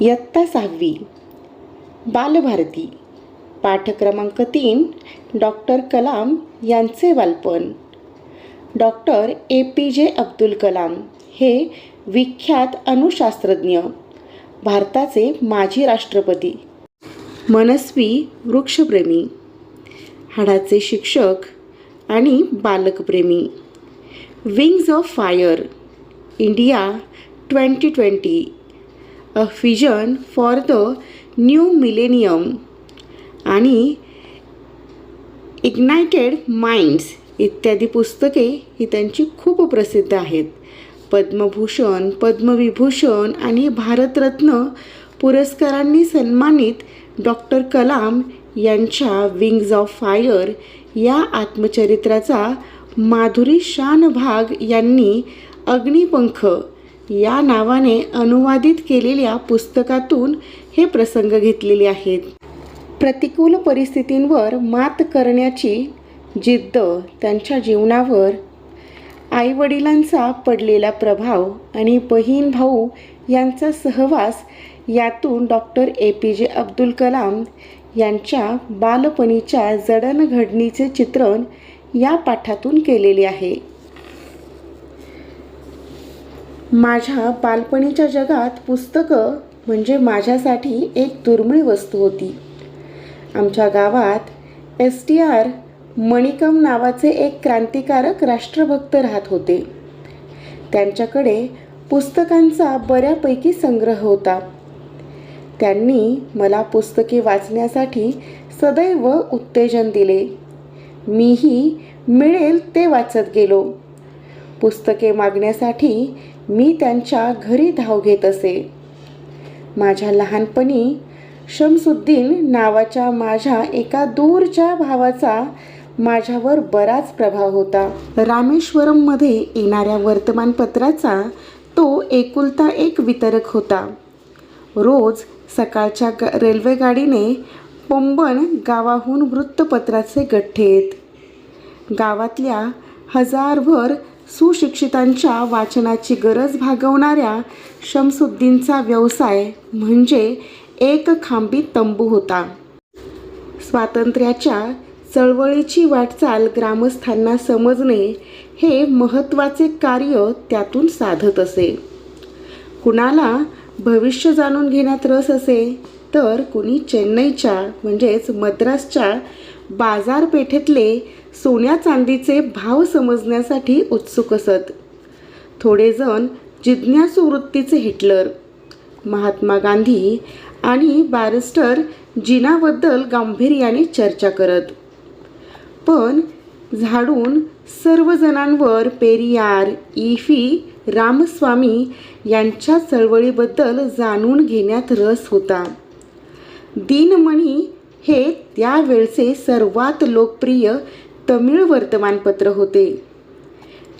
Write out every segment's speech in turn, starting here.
इयत्ता सहावी. बालभारती. पाठक्रमांक तीन डॉक्टर कलाम यांचे बालपण. डॉक्टर ए पी जे अब्दुल कलाम हे विख्यात अणुशास्त्रज्ञ भारताचे माजी राष्ट्रपती. मनस्वी वृक्षप्रेमी. हाडाचे शिक्षक आणि बालकप्रेमी. Wings of fire. India twenty twenty. A vision for the new millennium आणि इग्नायटेड माइंड्स इत्यादी पुस्तके ही त्यांची खूप प्रसिद्ध आहेत. पद्मभूषण पद्मविभूषण आणि भारतरत्न पुरस्कारांनी सन्मानित डॉक्टर कलाम यांच्या विंग्ज ऑफ फायर या आत्मचरित्राचा माधुरी शान भाग यांनी अग्निपंख या नावाने अनुवादित केलेल्या पुस्तकातून हे प्रसंग घेतलेले आहेत. प्रतिकूल परिस्थितींवर मात करण्याची जिद्द त्यांच्या जीवनावर आईवडिलांचा पडलेला प्रभाव आणि बहीण भाऊ यांचा सहवास यातून डॉक्टर ए. पी. जे. अब्दुल कलाम यांच्या बालपणीच्या जडणघडणीचे चित्रण या पाठातून केलेले आहे. माझ्या बालपणीच्या जगात पुस्तकं म्हणजे माझ्यासाठी एक दुर्मिळ वस्तू होती. आमच्या गावात एस टी आर मणिकम नावाचे एक क्रांतिकारक राष्ट्रभक्त राहत होते. त्यांच्याकडे पुस्तकांचा बऱ्यापैकी संग्रह होता. त्यांनी मला पुस्तके वाचण्यासाठी सदैव उत्तेजन दिले. मीही मिळेल ते वाचत गेलो. पुस्तके मागण्यासाठी मी त्यांच्या घरी धाव घेत असे. माझ्या लहानपणी शमसुद्दीन नावाच्या माझ्या एका दूरच्या भावाचा माझ्यावर बराच प्रभाव होता. रामेश्वरममध्ये येणाऱ्या वर्तमानपत्राचा तो एकुलता एक वितरक होता. रोज सकाळच्या ग रेल्वे गाडीने गावाहून वृत्तपत्राचे गठ्ठे येत. गावातल्या हजारभर सुशिक्षितांच्या वाचनाची गरज भागवणाऱ्या शमसुद्दीनचा व्यवसाय म्हणजे एक खांबी तंबू होता. स्वातंत्र्याच्या चळवळीची वाटचाल ग्रामस्थांना समजणे हे महत्त्वाचे कार्य त्यातून साधत असे. कुणाला भविष्य जाणून घेण्यात रस असे तर कुणी चेन्नईच्या म्हणजेच मद्रासच्या बाजारपेठेतले सोन्या चांदीचे भाव समजण्यासाठी उत्सुक असत. थोडेजण जिज्ञासू वृत्तीचे हिटलर महात्मा गांधी आणि बॅरिस्टर जिनाबद्दल गांभीर्याने चर्चा करत. पण झाडून सर्वजणांवर पेरियार इफी रामस्वामी यांच्या चळवळीबद्दल जाणून घेण्यात रस होता. दिनमणी हे त्यावेळचे सर्वात लोकप्रिय तमिळ वर्तमानपत्र होते.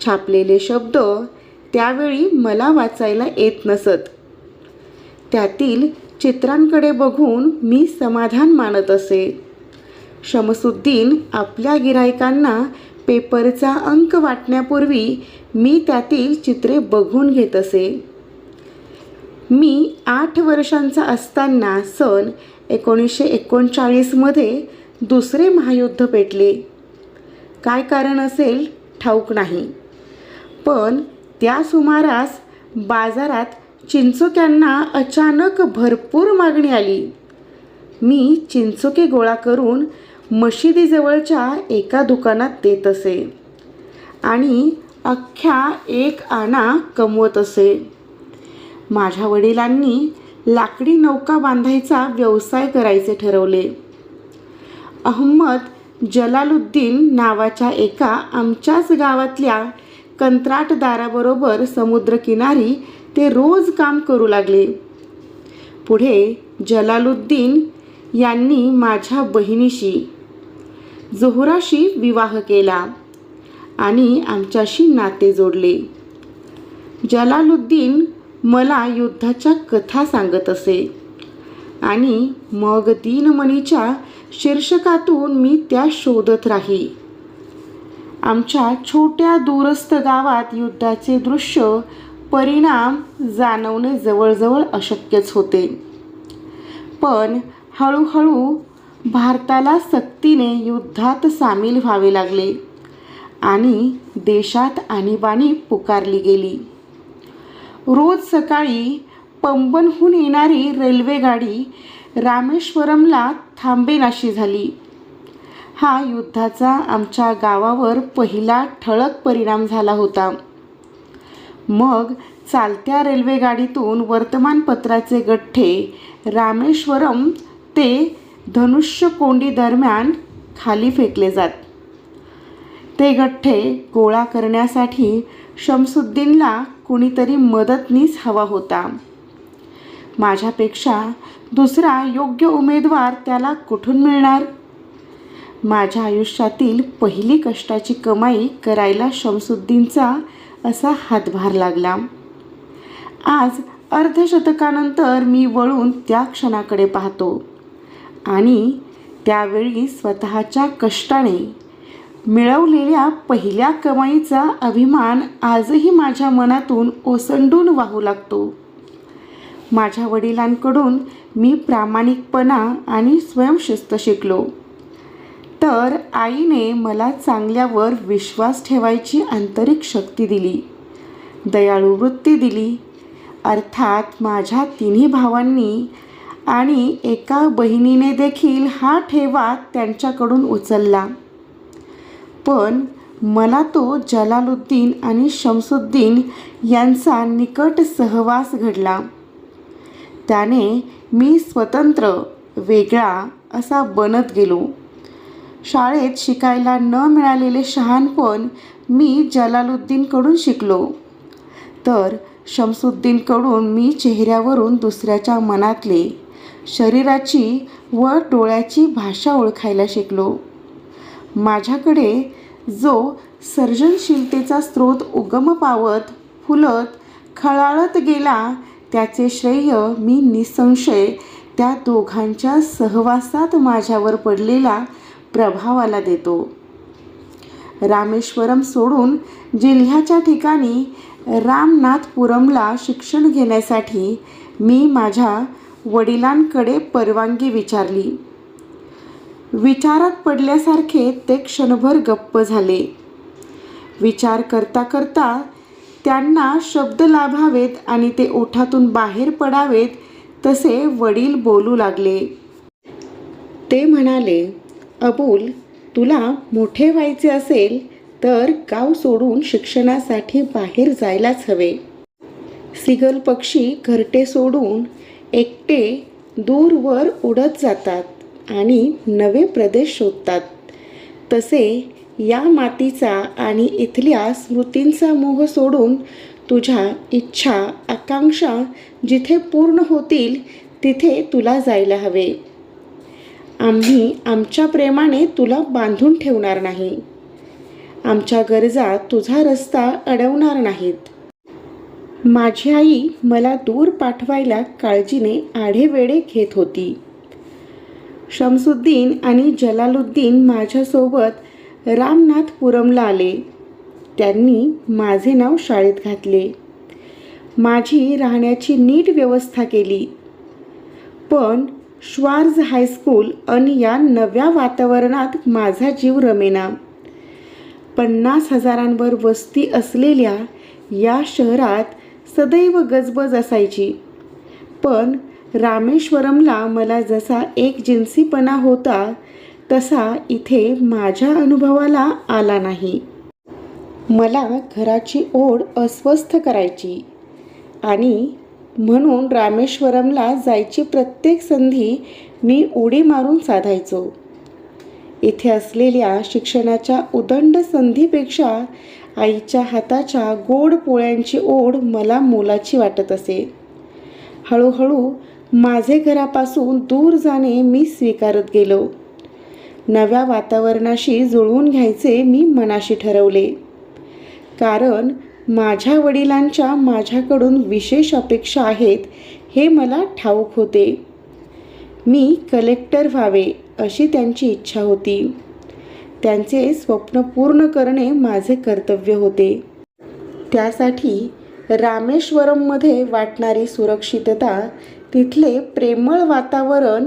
छापलेले शब्द त्यावेळी मला वाचायला येत नसत. त्यातील चित्रांकडे बघून मी समाधान मानत असे. शमसुद्दीन आपल्या गिरायकांना पेपरचा अंक वाटण्यापूर्वी मी त्यातील चित्रे बघून घेत असे. मी आठ वर्षांचा असताना सन एकोणीसशे एकोणचाळीसमध्ये दुसरे महायुद्ध पेटले. काय कारण असेल? ठाऊक नाही. पण त्या सुमारास बाजारात चिंचोक्यांना अचानक भरपूर मागणी आली. मी चिंचोके गोळा करून मशिदीजवळच्या एका दुकानात देत असे आणि अख्ख्या एक आणा कमवत असे. माझ्या वडिलांनी लाकडी नौका बांधायचा व्यवसाय करायचे ठरवले. अहमद जलालुद्दीन नावाच्या एका आमच्याच गावातल्या कंत्राटदाराबरोबर समुद्रकिनारी ते रोज काम करू लागले. पुढे जलालुद्दीन यांनी माझ्या बहिणीशी जोहराशी विवाह केला आणि आमच्याशी नाते जोडले. जलालुद्दीन मला युद्धाच्या कथा सांगत असे आणि मग दिनमणीच्या शीर्षकातून मी त्या शोधत राही. आमच्या छोट्या दूरस्थ गावात युद्धाचे दृश्य परिणाम जाणवणे जवळजवळ अशक्यच होते. पण हळूहळू भारताला सक्तीने युद्धात सामील व्हावे लागले आणि देशात आणीबाणी पुकारली गेली. रोज सकाळी पंबनहून येणारी रेल्वेगाडी रामेश्वरमला थांबेनाशी झाली. हा युद्धाचा आमच्या गावावर पहिला ठळक परिणाम झाला होता. मग चालत्या रेल्वेगाडीतून वर्तमानपत्राचे गठ्ठे रामेश्वरम ते धनुष्यकोंडी दरम्यान खाली फेकले जात. ते गठ्ठे गोळा करण्यासाठी शमसुद्दीनला कुणीतरी मदतनीस हवा होता. माझ्यापेक्षा दुसरा योग्य उमेदवार त्याला कुठून मिळणार? माझ्या आयुष्यातील पहिली कष्टाची कमाई करायला शमसुद्दीनचा असा हातभार लागला. आज अर्धशतकानंतर मी वळून त्या क्षणाकडे पाहतो आणि त्यावेळी स्वतःच्या कष्टाने मिळवलेल्या पहिल्या कमाईचा अभिमान आजही माझ्या मनातून ओसंडून वाहू लागतो. माझ्या वडिलांकडून मी प्रामाणिकपणा आणि स्वयंशिस्त शिकलो. तर आईने मला चांगल्यावर विश्वास ठेवायची आंतरिक शक्ती दिली. दयाळू वृत्ती दिली. अर्थात माझ्या तिन्ही भावांनी आणि एका बहिणीने देखील हा ठेवा त्यांच्याकडून उचलला. पण मला तो जलालुद्दीन आणि शमसुद्दीन यांचा निकट सहवास घडला. त्याने मी स्वतंत्र वेगळा असा बनत गेलो. शाळेत शिकायला न मिळालेले शहाणपण मी जलालुद्दीनकडून शिकलो. तर शमसुद्दीनकडून मी चेहऱ्यावरून दुसऱ्याच्या मनातले शरीराची व डोळ्याची भाषा ओळखायला शिकलो. माझ्याकडे जो सर्जनशीलतेचा स्रोत उगम पावत फुलत खळाळत गेला त्याचे श्रेय मी निसंशय त्या दोघांच्या सहवासात माझ्यावर पडलेला प्रभावाला देतो. रामेश्वरम सोडून जिल्ह्याच्या ठिकाणी रामनाथपुरमला शिक्षण घेण्यासाठी मी माझ्या वडिलांकडे परवानगी विचारली. विचारात पडल्यासारखे ते क्षणभर गप्प झाले. विचार करता करता त्यांना शब्द लाभावेत आणि ते ओठातून बाहेर पडावेत तसे वडील बोलू लागले. ते म्हणाले अबुल तुला मोठे व्हायचे असेल तर गाव सोडून शिक्षणासाठी बाहेर जायलाच हवे. सिगल पक्षी घरटे सोडून एकटे दूरवर उडत जातात आणि नवे प्रदेश शोधतात. तसे या मातीचा आणि इथल्या स्मृतींचा मोह सोडून तुझ्या इच्छा आकांक्षा जिथे पूर्ण होतील तिथे तुला जायला हवे. आम्ही आमच्या प्रेमाने तुला बांधून ठेवणार नाही. आमच्या गरजा तुझा रस्ता अडवणार नाहीत. माझी आई मला दूर पाठवायला काळजीने आढेवेढे घेत होती. शमसुद्दीन आणि जलालुद्दीन माझ्यासोबत रामनाथपुरमला आले. त्यांनी माझे नाव शाळेत घातले. माझी राहण्याची नीट व्यवस्था केली. पण श्वार्ज हायस्कूल आणि या नव्या वातावरणात माझा जीव रमेना. पन्नास हजारांवर वस्ती असलेल्या या शहरात सदैव गजबज असायची. पण रामेश्वरमला मला जसा एक जिन्सीपणा होता तसा इथे माझ्या अनुभवाला आला नाही. मला घराची ओढ अस्वस्थ करायची आणि म्हणून रामेश्वरमला जायची प्रत्येक संधी मी उडी मारून साधायचो. इथे असलेल्या शिक्षणाच्या उदंड संधीपेक्षा आईच्या हाताच्या गोड पोळ्यांची ओढ मला मोलाची वाटत असे. हळूहळू माझे घरापासून दूर जाणे मी स्वीकारत गेलो. नव्या वातावरणाशी जुळवून घ्यायचे मी मनाशी ठरवले. कारण माझ्या वडिलांच्या माझ्याकडून विशेष अपेक्षा आहेत हे मला ठाऊक होते. मी कलेक्टर व्हावे अशी त्यांची इच्छा होती. त्यांचे स्वप्न पूर्ण करणे माझे कर्तव्य होते. त्यासाठी रामेश्वरममध्ये वाटणारी सुरक्षितता तिथले प्रेमळ वातावरण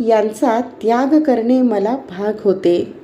यांचा त्याग करणे मला भाग होते.